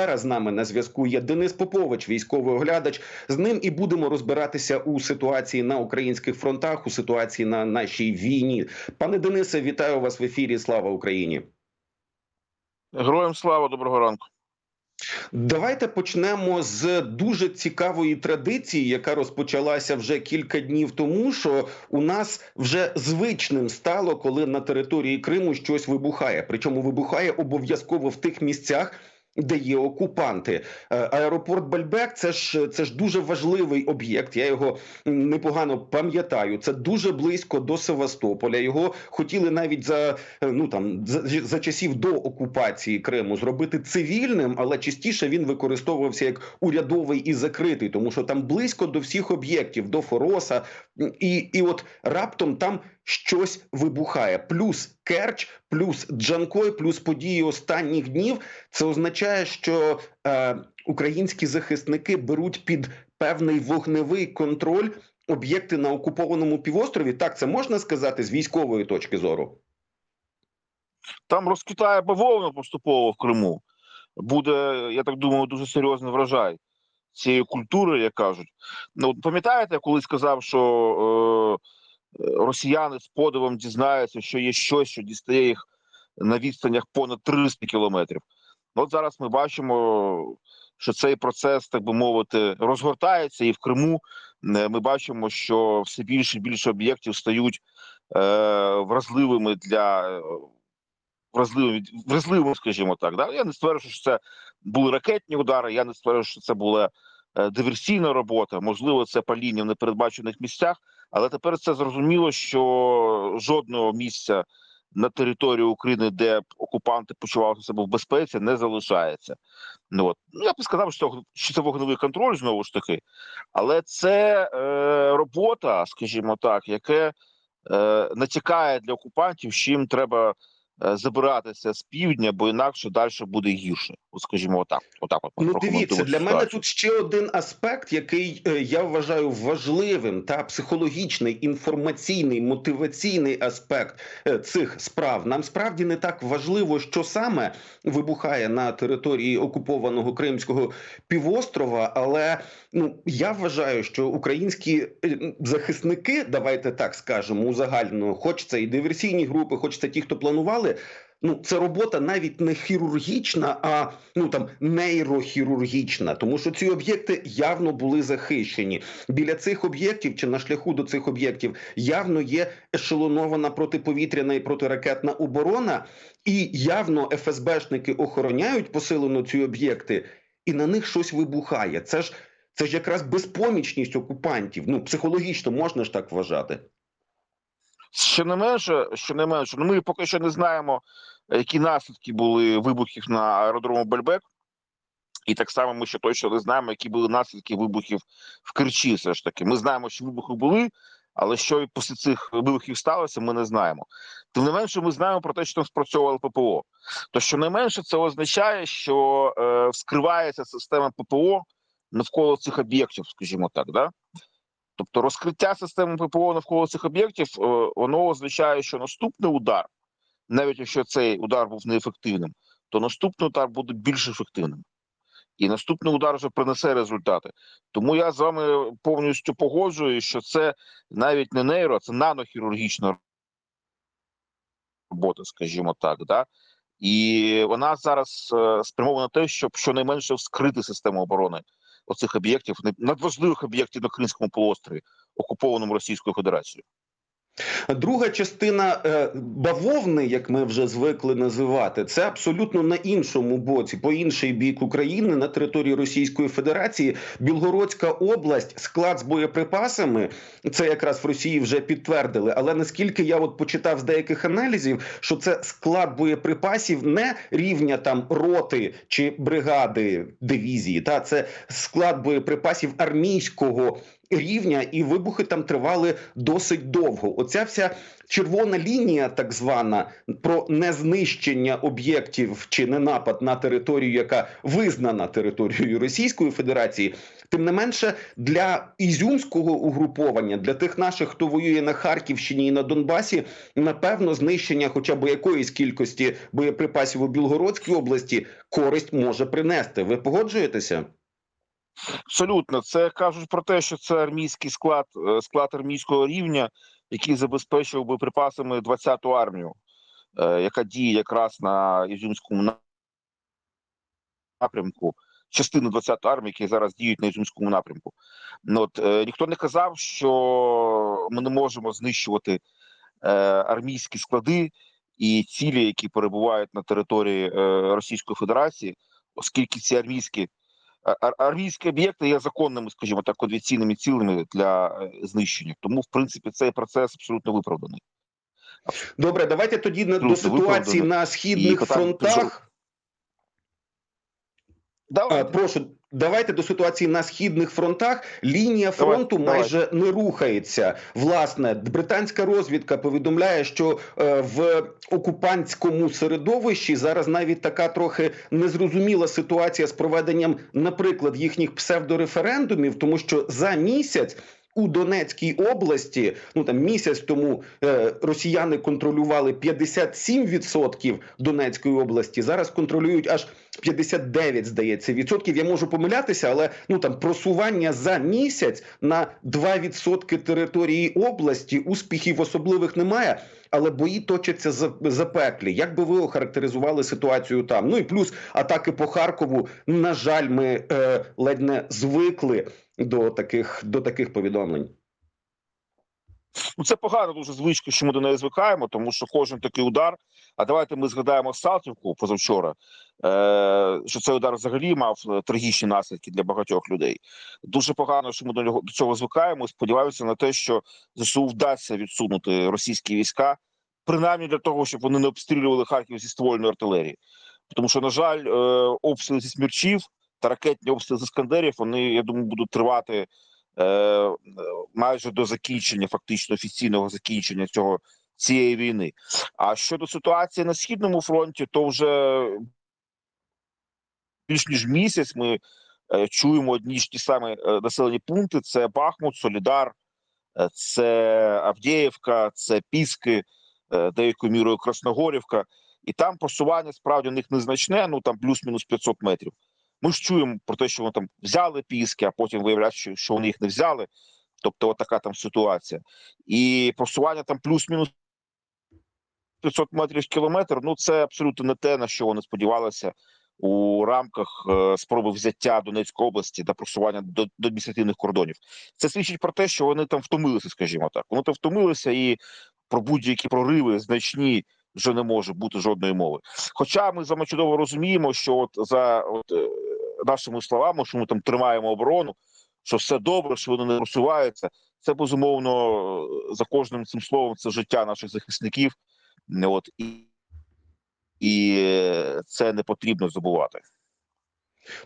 Зараз з нами на зв'язку є Денис Попович, військовий оглядач. З ним і будемо розбиратися у ситуації на українських фронтах, у ситуації на нашій війні. Пане Денисе, вітаю вас в ефірі. Слава Україні! Героям слава, доброго ранку. Давайте почнемо з дуже цікавої традиції, яка розпочалася вже кілька днів тому. Що у нас вже звичним стало, коли на території Криму щось вибухає. Причому вибухає обов'язково в тих місцях. Де є окупанти, Е, аеропорт Бальбек, це ж це ж дуже важливий об'єкт. Я його непогано пам'ятаю. Це дуже близько до Севастополя. Його хотіли навіть за е, ну там за, за часів до окупації Криму зробити цивільним, але частіше він використовувався як урядовий і закритий, тому що там близько до всіх об'єктів, до Фороса, і, і от раптом там щось вибухає. Плюс Керч, плюс Джанкой, плюс події останніх днів. Це означає, що е, українські захисники беруть під певний вогневий контроль об'єкти на окупованому півострові. Так це можна сказати з військової точки зору. Там розквітає бавовна поступово в Криму. Буде, я так думаю, дуже серйозний врожай цієї культури, як кажуть. Ну, пам'ятаєте, я колись сказав, що е, е, росіяни з подивом дізнаються, що є щось, що дістає їх на відстанях понад 300 кілометрів. От зараз ми бачимо, що цей процес, так би мовити, розгортається, і в Криму е, ми бачимо, що все більше і більше об'єктів стають е, вразливими для. Вразливими, вразливими, скажімо так. Да? Я не стверджую, що це були ракетні удари, я не стверджую, що це була е, диверсійна робота, можливо, це паління в непередбачених місцях, але тепер це зрозуміло, що жодного місця на території України, де окупанти почували себе в безпеці, не залишається. Ну, от. ну я б сказав, що, це- вогневий контроль знову ж таки, але це е, робота, скажімо так, яке е, натякає для окупантів, чим треба забиратися з півдня, бо інакше далі буде гірше. От, скажімо, отак. Отак от Ну, дивіться, для мене тут ще один аспект, який е, я вважаю важливим, та психологічний, інформаційний, мотиваційний аспект е, цих справ. Нам справді не так важливо, що саме вибухає на території окупованого Кримського півострова. Але ну я вважаю, що українські е, захисники, давайте так скажемо, узагальнено, хоч це і диверсійні групи, хоч це ті, хто планували. Ну, це робота навіть не хірургічна, а ну там нейрохірургічна, тому що ці об'єкти явно були захищені. Біля цих об'єктів чи на шляху до цих об'єктів явно є ешелонована протиповітряна і протиракетна оборона, і явно ФСБшники охороняють посилено ці об'єкти, і на них щось вибухає. Це ж це ж якраз безпомічність окупантів. Ну психологічно можна ж так вважати. Що не менше, що не менше, ну ми поки що не знаємо, які наслідки були вибухів на аеродрому Бельбек. І так само ми ще точно не знаємо, які були наслідки вибухів в Керчі. Все ж таки, ми знаємо, що вибухи були, але що і після цих вибухів сталося, ми не знаємо. Тим не менше, ми знаємо про те, що там спрацьовувало ППО. То що не менше, це означає, що е, вскривається система ППО навколо цих об'єктів, скажімо так, да? Тобто розкриття системи ППО навколо цих об'єктів, е, воно означає, що наступний удар, навіть якщо цей удар був неефективним, то наступний удар буде більш ефективним. І наступний удар вже принесе результати. Тому я з вами повністю погоджуюсь, що це навіть не нейро, це нанохірургічна робота, скажімо так. Да? І вона зараз е, спрямована на те, щоб щонайменше вскрити систему оборони оцих об'єктів, надважливих об'єктів на Кримському полуострові, окупованому Російською Федерацією. Друга частина е, бавовни, як ми вже звикли називати, це абсолютно на іншому боці, по інший бік України на території Російської Федерації. Білгородська область, склад з боєприпасами. Це якраз в Росії вже підтвердили. Але наскільки я от почитав з деяких аналізів, що це склад боєприпасів не рівня там роти чи бригади дивізії, та це склад боєприпасів армійського рівня, і вибухи там тривали досить довго. Оця вся червона лінія, так звана, про незнищення об'єктів чи не напад на територію, яка визнана територією Російської Федерації. Тим не менше, для ізюмського угруповання, для тих наших, хто воює на Харківщині і на Донбасі, напевно, знищення хоча б якоїсь кількості боєприпасів у Білгородській області користь може принести. Ви погоджуєтеся? Абсолютно, це кажуть про те, що це армійський склад, е, склад армійського рівня, який забезпечив боєприпасами 20-ту армію, е, яка діє якраз на Ізюмському напрямку. Частину 20-ї армії, які зараз діють на Ізюмському напрямку. Ну, от, е, ніхто не казав, що ми не можемо знищувати е, армійські склади і цілі, які перебувають на території е, Російської Федерації, оскільки ці армійські армійські об'єкти є законними, скажімо так, конвенційними цілими для е, знищення. Тому, в принципі, цей процес абсолютно виправданий. Добре, давайте тоді на- до ситуації на східних фронтах. А, прошу, давайте до ситуації на східних фронтах. Лінія фронту давай. майже не рухається. Власне, британська розвідка повідомляє, що е, в окупантському середовищі зараз навіть така трохи незрозуміла ситуація з проведенням, наприклад, їхніх псевдореферендумів, тому що за місяць. У Донецькій області, ну там місяць тому е, росіяни контролювали 57% Донецької області. Зараз контролюють аж 59, здається, відсотків. Я можу помилятися, але ну там просування за місяць на 2% території області успіхів особливих немає. Але бої точаться за запеклі. Як би ви охарактеризували ситуацію там? Ну і плюс атаки по Харкову. На жаль, ми е, ледь не звикли до таких до таких повідомлень. Ну, це погано дуже звичка, що ми до неї звикаємо, тому що кожен такий удар. А давайте ми згадаємо Салтівку позавчора, е, що цей удар взагалі мав е, трагічні наслідки для багатьох людей. Дуже погано, що ми до нього до цього звикаємо. Сподіваюся на те, що ЗСУ вдасться відсунути російські війська, принаймні для того, щоб вони не обстрілювали Харків зі ствольної артилерії. Тому що, на жаль, е, обстріли зі смірчів та ракетні обстріли з іскандерів, вони, я думаю, будуть тривати е, майже до закінчення, фактично офіційного закінчення цього цієї війни. А щодо ситуації на східному фронті, то вже більш ніж місяць ми е, чуємо одні ж ті самі е, населені пункти: це Бахмут, Солідар, е, це Авдіївка, це Піски, деякою мірою Красногорівка. І там просування справді у них незначне, ну там плюс-мінус 500 метрів. Ми ж чуємо про те, що вони там взяли піски, а потім виявляється, що, вони їх не взяли. Тобто, от така там ситуація. І просування там плюс-мінус 500 метрів кілометр. Ну це абсолютно не те, на що вони сподівалися у рамках е, спроби взяття Донецької області та просування до, до адміністративних кордонів. Це свідчить про те, що вони там втомилися, скажімо так. Вони там втомилися, і про будь-які прориви значні вже не може бути жодної мови. Хоча ми з вами чудово розуміємо, що от за от, е, нашими словами, що ми там тримаємо оборону, що все добре, що вони не просуваються. Це безумовно за кожним цим словом це життя наших захисників. От і, і це не потрібно забувати.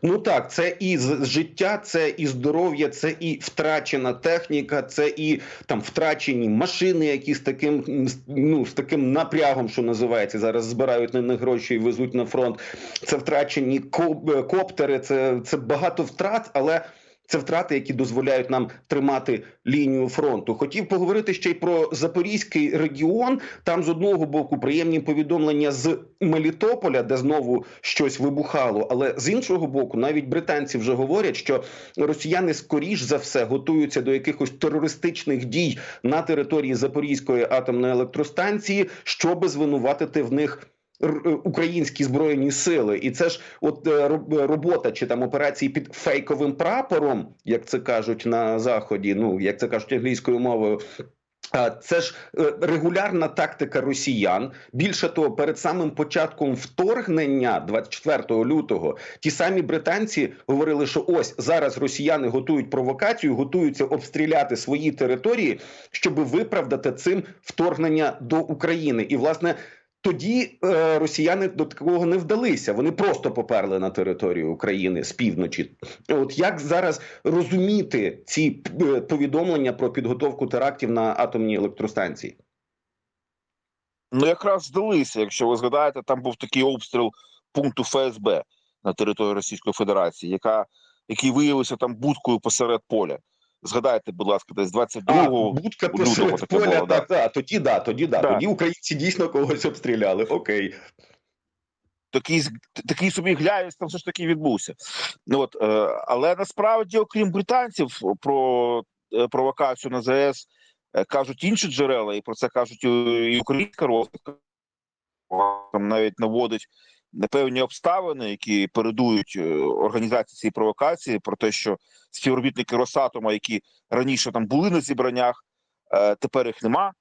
Ну так, це і життя, це і здоров'я, це і втрачена техніка, це і там втрачені машини, які з таким ну з таким напрягом, що називається, зараз збирають на них гроші і везуть на фронт. Це втрачені ко- е, коптери, це, це багато втрат, але. Це втрати, які дозволяють нам тримати лінію фронту. Хотів поговорити ще й про Запорізький регіон. Там з одного боку приємні повідомлення з Мелітополя, де знову щось вибухало. Але з іншого боку, навіть британці вже говорять, що росіяни скоріш за все готуються до якихось терористичних дій на території Запорізької атомної електростанції, щоби звинуватити в них. Е, Українські збройні сили, і це ж от е, робота чи там операції під фейковим прапором, як це кажуть на заході. Ну як це кажуть англійською мовою. Це ж е, регулярна тактика росіян. Більше того, перед самим початком вторгнення, 24 лютого, ті самі британці говорили, що ось зараз росіяни готують провокацію, готуються обстріляти свої території, щоб виправдати цим вторгнення до України. І власне тоді е, росіяни до такого не вдалися. Вони просто поперли на територію України з півночі. От як зараз розуміти ці е, повідомлення про підготовку терактів на атомній електростанції? Ну, якраз здалися, якщо ви згадаєте, там був такий обстріл пункту ФСБ на території Російської Федерації, яка, який виявився там будкою посеред поля. Згадайте, будь ласка, десь 22 А, будка посеред поля, було, да. так, так, тоді да, тоді да. Да. Тоді українці дійсно когось обстріляли. Окей. такий, такий собі гляєць там все ж таки відбувся. Ну, от, е, але насправді, окрім британців, про е, провокацію на ЗС е, кажуть інші джерела, і про це кажуть і, і українська розвідка. Там навіть наводить певні обставини, які передують е, організації цієї провокації, про те, що співробітники Росатома, які раніше там були на зібраннях, е, тепер їх нема.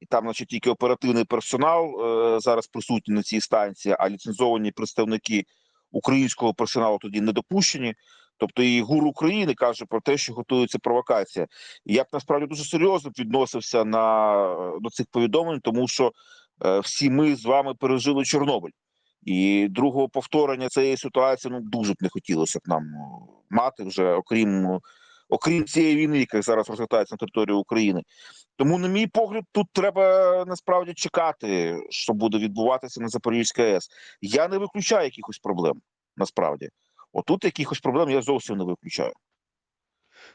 І там, значить, тільки оперативний персонал е, зараз присутній на цій станції, а ліцензовані представники українського персоналу тоді не допущені. Тобто і ГУР України каже про те, що готується провокація. І я б насправді дуже серйозно відносився на до цих повідомлень, тому що е, всі ми з вами пережили Чорнобиль, і другого повторення цієї ситуації ну дуже б не хотілося б нам е, мати вже окрім е, окрім цієї війни, яка зараз розгортається на території України. Тому, на мій погляд, тут треба насправді чекати, що буде відбуватися на Запорізькій АЕС. Я не виключаю якихось проблем. Насправді, отут якихось проблем я зовсім не виключаю.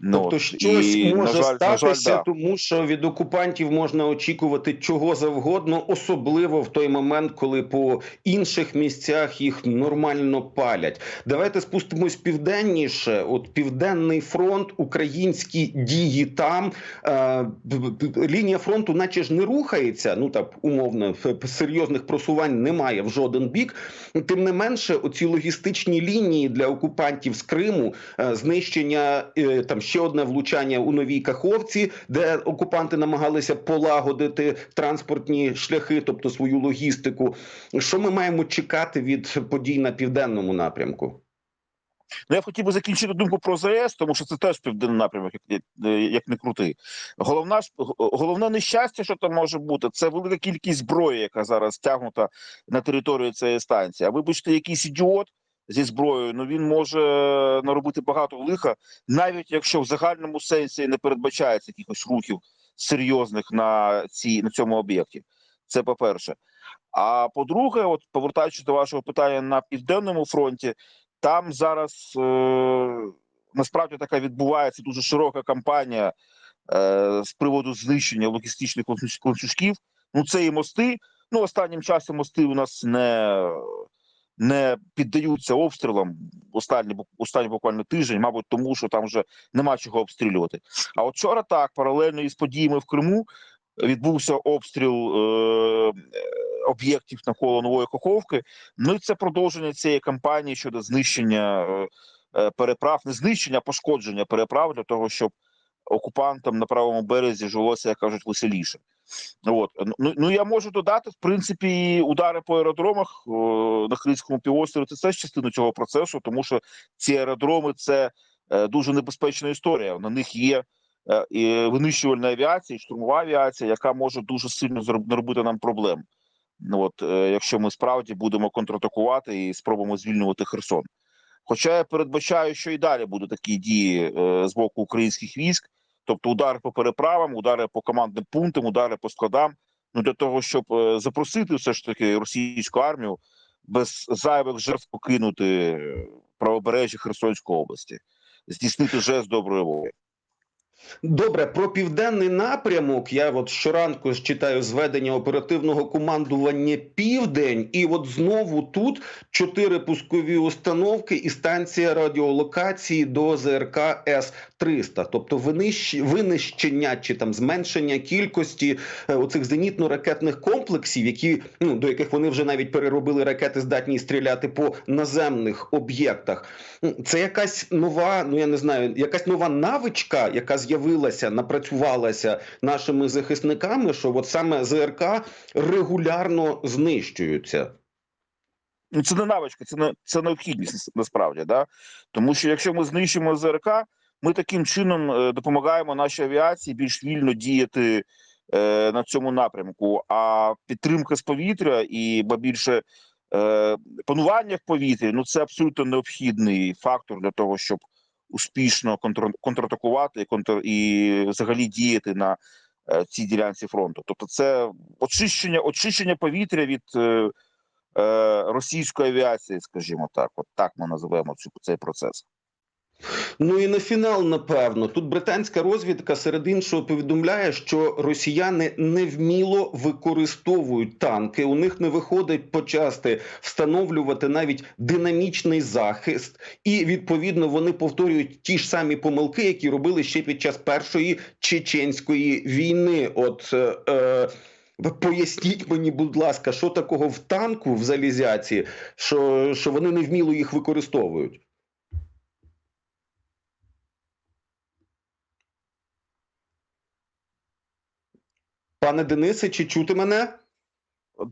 Ну, Тобто щось і, може на жаль, на жаль, статися, да. тому що від окупантів можна очікувати чого завгодно, особливо в той момент, коли по інших місцях їх нормально палять. Давайте спустимось південніше. От південний фронт, українські дії там е, лінія фронту, наче ж не рухається. Ну так умовно, серйозних просувань немає в жоден бік. Тим не менше, оці логістичні лінії для окупантів з Криму, е, знищення е, там ще одне влучання у новій Каховці, де окупанти намагалися полагодити транспортні шляхи, тобто свою логістику. Що ми маємо чекати від подій на південному напрямку? Ну, я б хотів би закінчити думку про ЗАЕС, тому що це теж південний напрямок, як, як, не крути. Головна ж головне нещастя, що там може бути, це велика кількість зброї, яка зараз стягнута на територію цієї станції. А вибачте, якийсь ідіот зі зброєю, ну він може наробити багато лиха, навіть якщо в загальному сенсі не передбачається якихось рухів серйозних на цій на цьому об'єкті. Це по-перше. А по-друге, от повертаючись до вашого питання на південному фронті, там зараз е, насправді така відбувається дуже широка кампанія е, з приводу знищення логістичних ланцюж- ланцюжків. Ну, це і мости. Ну, останнім часом мости у нас не, не піддаються обстрілам останні, останній буквально тиждень, мабуть, тому що там вже нема чого обстрілювати. А от вчора так, паралельно із подіями в Криму, відбувся обстріл е, об'єктів навколо нової Каховки. Ну і це продовження цієї кампанії щодо знищення е, е, переправ, не знищення, а пошкодження переправ для того, щоб окупантам на правому березі жилося, як кажуть, веселіше. От ну, ну я можу додати, в принципі, і удари по аеродромах е, на Кримському півострові це теж частина цього процесу, тому що ці аеродроми це е, дуже небезпечна історія. На них є е, і винищувальна авіація, і штурмова авіація, яка може дуже сильно наробити нам проблем. Ну от е, якщо ми справді будемо контратакувати і спробуємо звільнювати Херсон. Хоча я передбачаю, що і далі будуть такі дії е, з боку українських військ, тобто удари по переправам, удари по командним пунктам, удари по складам. Ну для того, щоб е, запросити все ж таки російську армію без зайвих жертв покинути правобережжя Херсонської області, здійснити жест доброї волі. Добре, про південний напрямок. Я от щоранку читаю зведення оперативного командування Південь, і от знову тут чотири пускові установки і станція радіолокації до ЗРК С 300 тобто винищення чи там зменшення кількості е, оцих зенітно-ракетних комплексів, які ну до яких вони вже навіть переробили ракети, здатні стріляти по наземних об'єктах. Це якась нова, ну я не знаю, якась нова навичка, яка з'явилася, напрацювалася нашими захисниками, що от саме ЗРК регулярно знищуються. Ну, це не навичка, це не це необхідність насправді, да? тому що якщо ми знищимо ЗРК, ми таким чином е, допомагаємо нашій авіації більш вільно діяти е, на цьому напрямку. А підтримка з повітря і ба більше е, панування в повітрі ну це абсолютно необхідний фактор для того, щоб успішно контр, контратакувати контр і взагалі діяти на е, цій ділянці фронту. Тобто, це очищення, очищення повітря від е, е, російської авіації, скажімо так, от так ми називаємо цю цей процес. Ну і на фінал, напевно, тут британська розвідка серед іншого повідомляє, що росіяни невміло використовують танки. У них не виходить почасти встановлювати навіть динамічний захист, і відповідно вони повторюють ті ж самі помилки, які робили ще під час першої чеченської війни. От е, е, Поясніть мені, будь ласка, що такого в танку в залізяці, що, що вони невміло їх використовують. Пане Денисе, чи чути мене?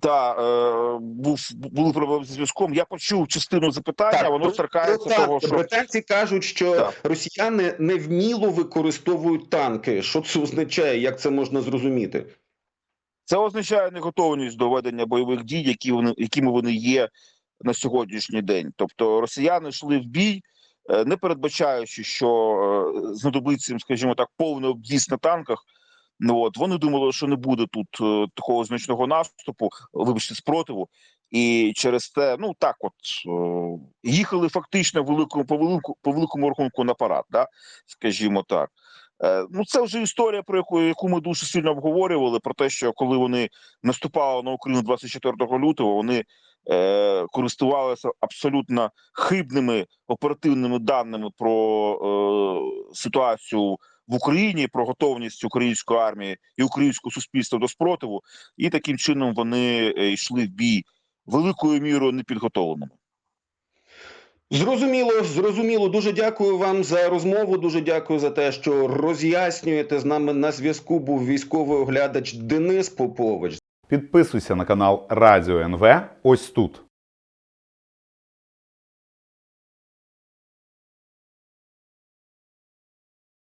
Да, е, був були проблеми зі зв'язком. Я почув частину запитання, воно про- торкається про того, що британці кажуть, що Так. росіяни невміло використовують танки. Що це означає? Як це можна зрозуміти? це означає неготовність до ведення бойових дій, які вони якими вони є на сьогоднішній день. Тобто росіяни йшли в бій, е, не передбачаючи, що е, знадобиться їм, скажімо так, повний об'їзд на танках. Ну от вони думали, що не буде тут е, такого значного наступу, вибачте, спротиву, і через те, ну так, от е, їхали фактично великому по велику по великому рахунку на парад, да, скажімо так. Е, ну це вже історія, про яку, яку ми дуже сильно обговорювали, про те, що коли вони наступали на Україну 24 лютого, вони е, користувалися абсолютно хибними оперативними даними про е, ситуацію в Україні, про готовність української армії і українського суспільства до спротиву, і таким чином вони е, йшли в бій великою мірою непідготовленими. Зрозуміло, зрозуміло. Дуже дякую вам за розмову. Дуже дякую за те, що роз'яснюєте з нами на зв'язку. Був військовий оглядач Денис Попович. Підписуйся на канал Радіо НВ ось тут.